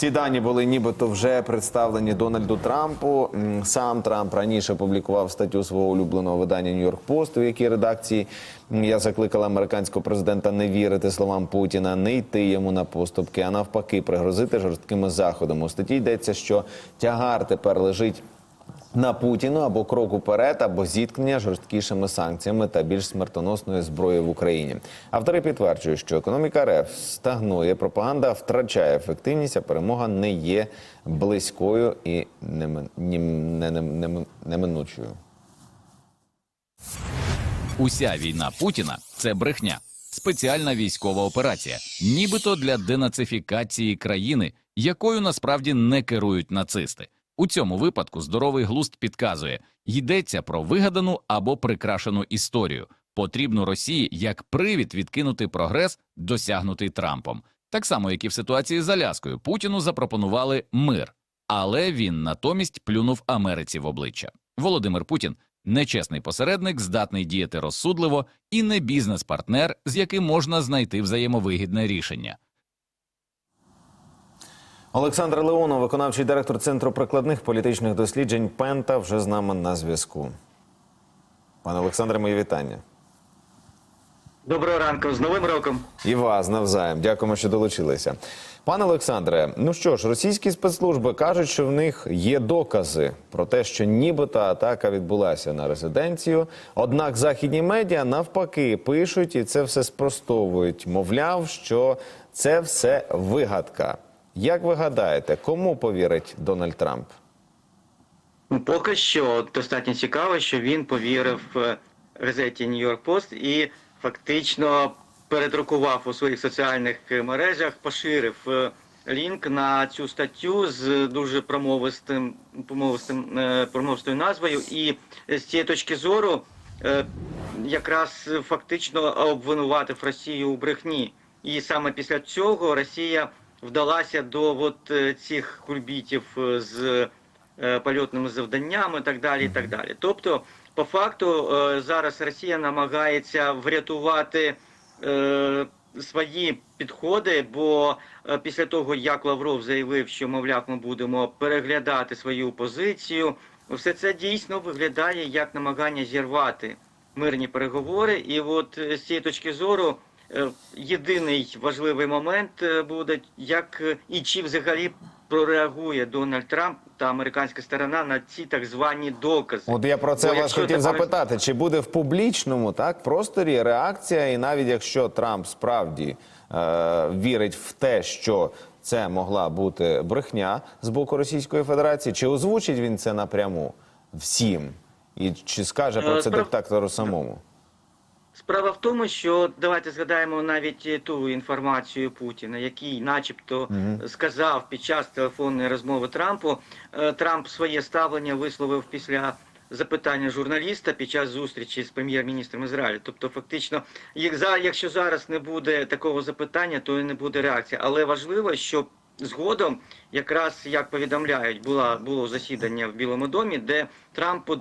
Ці дані були нібито вже представлені Дональду Трампу. Сам Трамп раніше публікував статтю свого улюбленого видання Нью-Йорк Пост, у якій редакції я закликала американського президента не вірити словам Путіна, не йти йому на поступки, а навпаки, пригрозити жорсткими заходами. У статті йдеться, що тягар тепер лежить на Путіну або крок уперед, або зіткнення жорсткішими санкціями та більш смертоносною зброєю в Україні. Автори підтверджують, що економіка РФ стагнує, пропаганда втрачає ефективність, а перемога не є близькою і неминучою. Уся війна Путіна це брехня, спеціальна військова операція, нібито для денацифікації країни, якою насправді не керують нацисти. У цьому випадку здоровий глузд підказує йдеться про вигадану або прикрашену історію, потрібну Росії як привід відкинути прогрес, досягнутий Трампом. Так само, як і в ситуації з Аляскою, Путіну запропонували мир, але він натомість плюнув Америці в обличчя. Володимир Путін нечесний посередник, здатний діяти розсудливо і не бізнес-партнер, з яким можна знайти взаємовигідне рішення. Олександр Леонов, виконавчий директор Центру прикладних політичних досліджень Пента, вже з нами на зв'язку. Пане Олександре, мої вітання. Доброго ранку з Новим роком. І вас навзаєм. Дякуємо, що долучилися. Пане Олександре, ну що ж, російські спецслужби кажуть, що в них є докази про те, що нібито атака відбулася на резиденцію. Однак західні медіа навпаки пишуть і це все спростовують. Мовляв, що це все вигадка. Як ви гадаєте, кому повірить Дональд Трамп? Ну, Поки що достатньо цікаво, що він повірив е, газеті York Post і фактично передрукував у своїх соціальних е, мережах, поширив е, лінк на цю статтю з дуже промовистим, промовистим, промовистою назвою. І з цієї точки зору якраз фактично обвинуватив Росію у брехні. І саме після цього Росія вдалася до от е, цих кульбітів е, з е, польотними завданнями, і так далі. І так далі. Тобто, по факту, зараз Росія намагається врятувати свої підходи, бо після того, як Лавров заявив, що мовляв, ми будемо переглядати свою позицію, все це дійсно виглядає як намагання зірвати мирні переговори. І от з цієї точки зору. Е, Єдиний важливий момент е, буде, як е, і чи взагалі прореагує Дональд Трамп та американська сторона на ці так звані докази. От я про це Бо вас хотів тепер- запитати. Чи буде в публічному так просторі реакція, і навіть якщо Трамп справді е, вірить в те, що це могла бути брехня з боку Російської Федерації, чи озвучить він це напряму всім? І чи скаже про це диктатору самому? Справа в тому, що давайте згадаємо навіть е, ту інформацію Путіна, який, начебто, сказав під час телефонної розмови Трампу. Е, Трамп своє ставлення висловив після запитання журналіста під час зустрічі з прем'єр-міністром Ізраїлю. Тобто, фактично, якщо зараз не буде такого запитання, то і не буде реакції. Але важливо, щоб згодом, якраз як повідомляють, була було засідання в Білому домі, де Трампу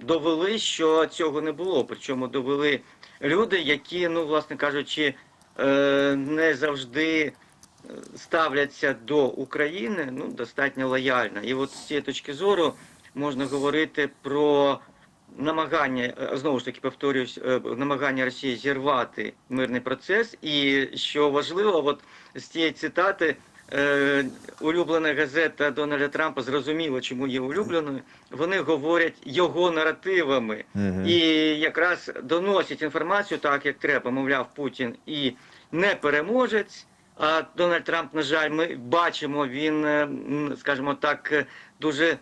довели, що цього не було. Причому довели люди, які, ну, власне кажучи, е, не завжди е, ставляться до України ну, достатньо лояльно. І от з цієї точки зору можна говорити про намагання, е, знову ж таки повторюсь, намагання Росії зірвати мирний процес. І що важливо, от з цієї цитати. Е, улюблена газета Дональда Трампа зрозуміло, чому є улюбленою. Вони говорять його наративами і якраз доносять інформацію так, як треба. Мовляв, Путін і не переможець. А Дональд Трамп, на жаль, ми бачимо, він, е, скажімо так, е, дуже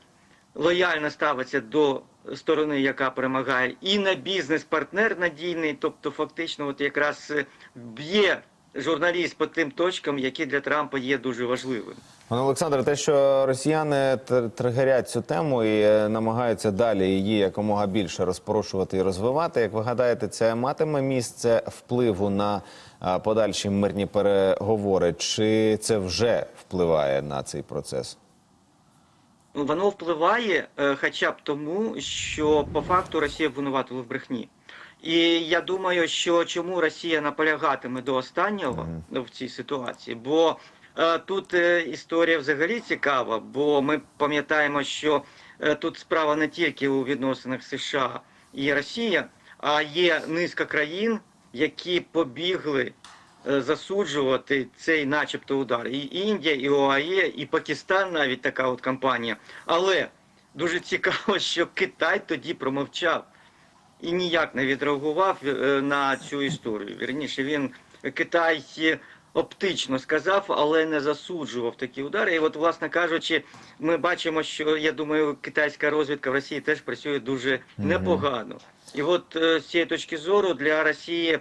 лояльно ставиться до сторони, яка перемагає, і на бізнес-партнер надійний, тобто фактично, от якраз е, б'є журналіст по тим точкам, які для Трампа є дуже важливими. Пане Олександре, те, що росіяни тр- тригерять цю тему і е, намагаються далі її якомога більше розпорошувати і розвивати. Як ви гадаєте, це матиме місце впливу на е, подальші мирні переговори? Чи це вже впливає на цей процес? Ну, Воно впливає е, хоча б тому, що по факту Росія обвинуватила в брехні. І я думаю, що чому Росія наполягатиме до останнього в цій ситуації, бо е, тут е, історія взагалі цікава, бо ми пам'ятаємо, що е, тут справа не тільки у відносинах США і Росія, а є низка країн, які побігли е, засуджувати цей, начебто, удар. І Індія, і ОАЕ, і Пакистан навіть така от кампанія. Але дуже цікаво, що Китай тоді промовчав і ніяк не відреагував е, на цю історію. Вірніше, він Китай оптично сказав, але не засуджував такі удари. І от, власне кажучи, ми бачимо, що я думаю, китайська розвідка в Росії теж працює дуже непогано. І от е, з цієї точки зору для Росії е,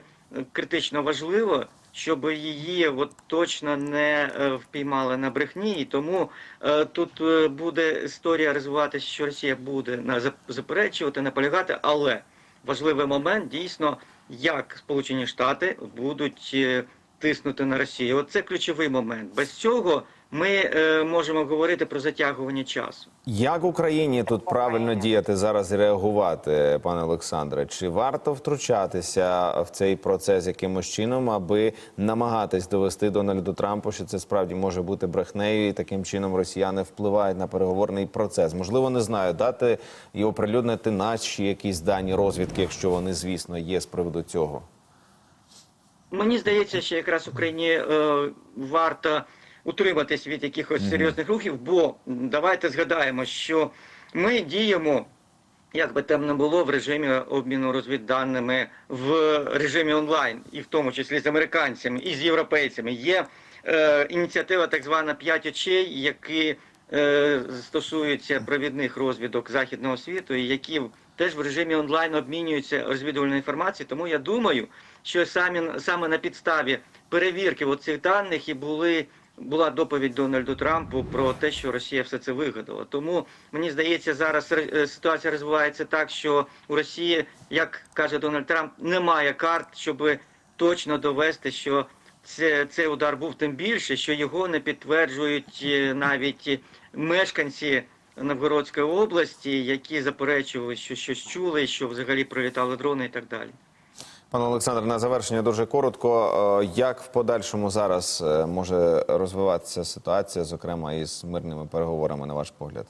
критично важливо. Щоб її от точно не впіймали на брехні, і тому е, тут буде історія розвиватися, що Росія буде на заперечувати, наполягати, але важливий момент дійсно, як Сполучені Штати будуть е, тиснути на Росію. Оце ключовий момент. Без цього ми е, можемо говорити про затягування часу. Як Україні тут правильно діяти зараз і реагувати, пане Олександре? Чи варто втручатися в цей процес якимось чином, аби намагатись довести Дональду Трампу, що це справді може бути брехнею, і таким чином росіяни впливають на переговорний процес? Можливо, не знаю, дати і оприлюднити наші якісь дані розвідки, якщо вони, звісно, є з приводу цього. Мені здається, що якраз Україні е, варто утриматись від якихось серйозних рухів, бо давайте згадаємо, що ми діємо, як би там не було, в режимі обміну розвідданими, в режимі онлайн, і в тому числі з американцями і з європейцями. Є е, ініціатива так звана «П'ять очей, які е, стосуються провідних розвідок західного світу, і які теж в режимі онлайн обмінюються розвідувальною інформацією. Тому я думаю, що самі саме на підставі перевірки цих даних і були. Була доповідь Дональду Трампу про те, що Росія все це вигадала. Тому мені здається, зараз е, ситуація розвивається так, що у Росії, як каже Дональд Трамп, немає карт, щоб точно довести, що це, цей удар був тим більше, що його не підтверджують е, навіть мешканці Новгородської області, які заперечували, що щось чули, що взагалі прилітали дрони і так далі. Пане Олександр, на завершення дуже коротко. Е, Як в подальшому зараз е, може розвиватися ситуація, зокрема із мирними переговорами, на ваш погляд?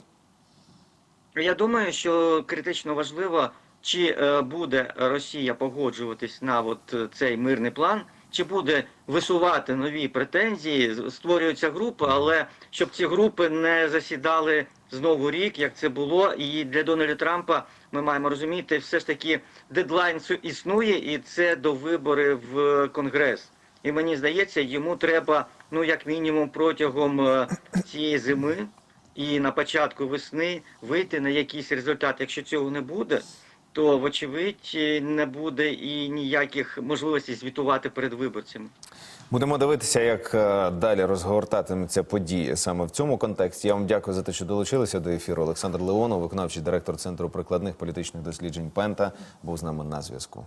Я думаю, що критично важливо, чи е, буде Росія погоджуватись на от цей мирний план, чи буде висувати нові претензії. Створюються групи, але щоб ці групи не засідали знову рік, як це було. І для Дональда Трампа ми маємо розуміти, все ж таки дедлайн існує, і це до виборів в Конгрес. І мені здається, йому треба, ну як мінімум, протягом е, цієї зими і на початку весни вийти на якийсь результат. Якщо цього не буде, то вочевидь е, не буде і ніяких можливостей звітувати перед виборцями. Будемо дивитися, як е, далі розгортатимуться події саме в цьому контексті. Я вам дякую за те, що долучилися до ефіру. Олександр Леонов, виконавчий директор Центру прикладних політичних досліджень Пента, був з нами на зв'язку.